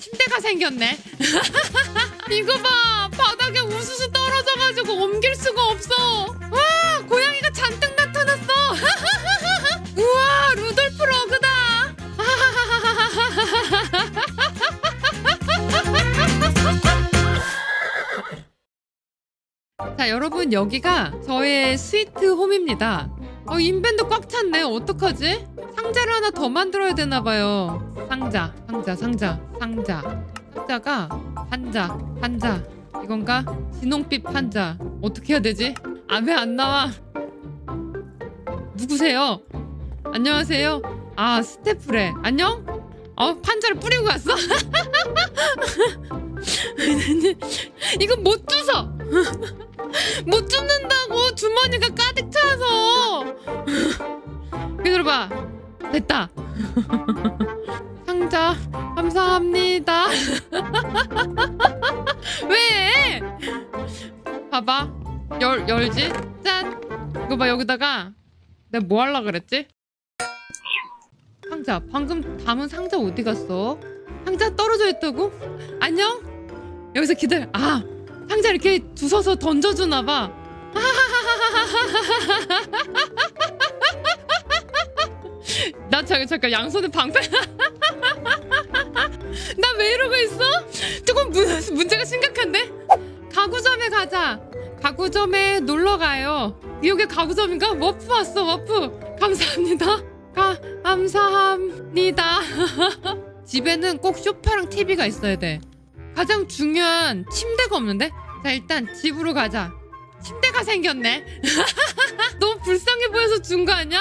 침대가 생겼네. 이거 봐. 바닥에 우수수 떨어져가지고 옮길 수가 없어. 와, 고양이가 잔뜩 나타났어. 우와, 루돌프 러그다. 자, 여러분 여기가 저의 스위트 홈입니다. 어, 인벤도 꽉 찼네. 어떡하지? 상자를 하나 더 만들어야 되나 봐요. 상자, 상자, 상자, 상자. 상자가 한자, 한자. 이건가? 진홍빛 한자. 어떻게 해야 되지? 아, 왜 안 나와? 누구세요? 안녕하세요. 아, 스태프래. 안녕? 어, 판자를 뿌리고 갔어? 이거 못 주워. 못 줍는다고 주머니가 가득 차서 기다려봐. 됐다. 상자 감사합니다. 왜? 봐봐. 열 열지? 짠. 이거 봐 여기다가 내가 뭐 할라 그랬지? 상자. 방금 담은 상자 어디 갔어? 상자 떨어져 있다고? 안녕? 여기서 기다려. 아 상자 이렇게 주워서 던져주나 봐. 나 잠깐 잠깐 양손에 방패. 나 왜 이러고 있어? 조금 문, 문제가 심각한데? 가구점에 가자. 가구점에 놀러 가요. 여기 가구점인가? 워프 왔어 워프. 감사합니다. 가 감사합니다. 집에는 꼭 소파랑 TV가 있어야 돼. 가장 중요한 침대가 없는데? 자 일단 집으로 가자 침대가 생겼네 너무 불쌍해 보여서 준 거 아니야?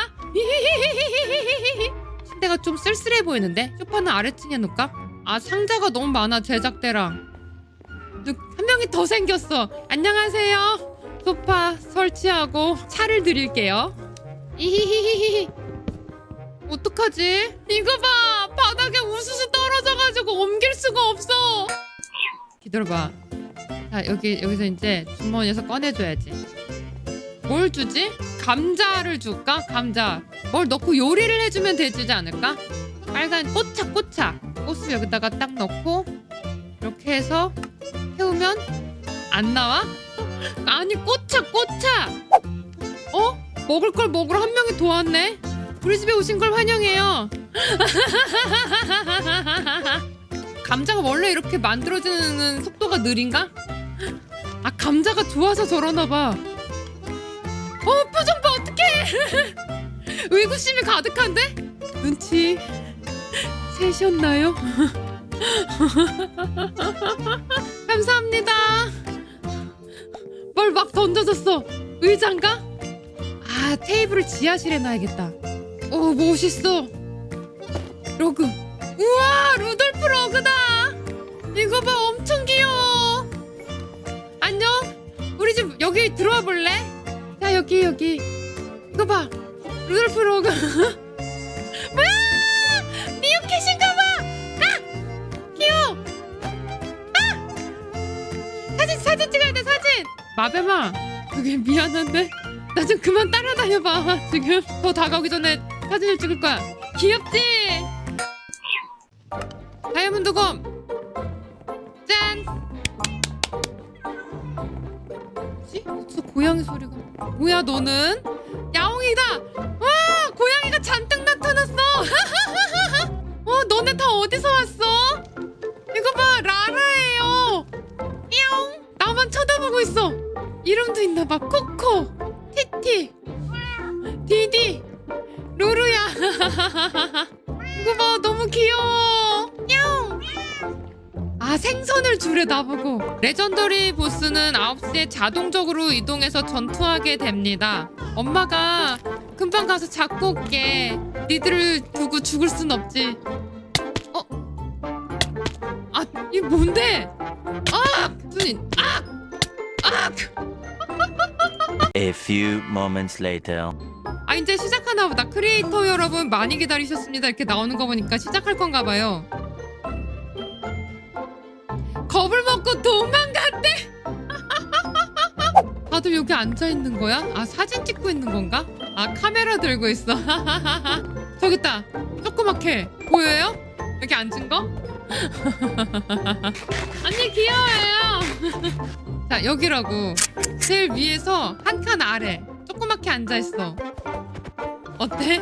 침대가 좀 쓸쓸해 보이는데? 소파는 아래층에 놓을까? 아 상자가 너무 많아 제작대랑 누- 한 명이 더 생겼어 안녕하세요 소파 설치하고 차를 드릴게요 이히히히히 어떡하지? 이거 봐 바닥에 우수수 떨어져가지고 옮길 수가 없어 기다려봐. 자 여기 여기서 이제 주머니에서 꺼내줘야지. 뭘 주지? 감자를 줄까? 감자. 뭘 넣고 요리를 해주면 되지 않을까? 빨간 꽃차 꽃차. 꽃을 여기다가 딱 넣고 이렇게 해서 태우면 안 나와? 아니 꽃차 꽃차. 어? 먹을 걸 먹으러 한 명이 도왔네. 우리 집에 오신 걸 환영해요. 감자가 원래 이렇게 만들어지는 속도가 느린가? 아 감자가 좋아서 저러나 봐. 어 표정 봐 어떡해? 의구심이 가득한데? 눈치 채셨나요? 감사합니다. 뭘 막 던져줬어? 의자인가? 아 테이블을 지하실에 놔야겠다. 오 멋있어. 로그. 우와 루돌프 러그다 이거 봐 엄청 귀여워 안녕 우리 집 여기 들어와 볼래? 자 여기 여기. 이거 봐. 루돌프 러그 뭐야 미우캣인가 봐. 아 귀여워. 아 사진 사진 찍어야 돼 사진. 마뱀아 그게 미안한데? 나 좀 그만 따라다녀봐 지금. 더 다가오기 전에 사진을 찍을 거야. 귀엽지? 다이아몬드 검! 짠! 뭐지? 어디서 고양이 소리가 뭐야 너는? 야옹이다! 와 고양이가 잔뜩 나타났어! 어 너네 다 어디서 왔어? 이거 봐 라라예요 띠용 나만 쳐다보고 있어 이름도 있나봐 코코 티티 디디 루루야 이거 봐 너무 귀여워 냥! 아 생선을 주래 나보고 레전더리 보스는 9시에 자동적으로 이동해서 전투하게 됩니다 엄마가 금방 가서 잡고 올게 니들을 두고 죽을 순 없지 어? 아 이게 뭔데? 아! 순이 아! 아! A few moments later. 아 이제 시작하나 보다 크리에이터 여러분 많이 기다리셨습니다 이렇게 나오는 거 보니까 시작할 건가 봐요 겁을 먹고 도망갔대 다들 여기 앉아 있는 거야? 아 사진 찍고 있는 건가? 아 카메라 들고 있어 저기 있다 조그맣게 보여요? 여기 앉은 거? 언니 귀여워요. 자 여기라고 제일 위에서 한 칸 아래 조그맣게 앉아 있어. 어때?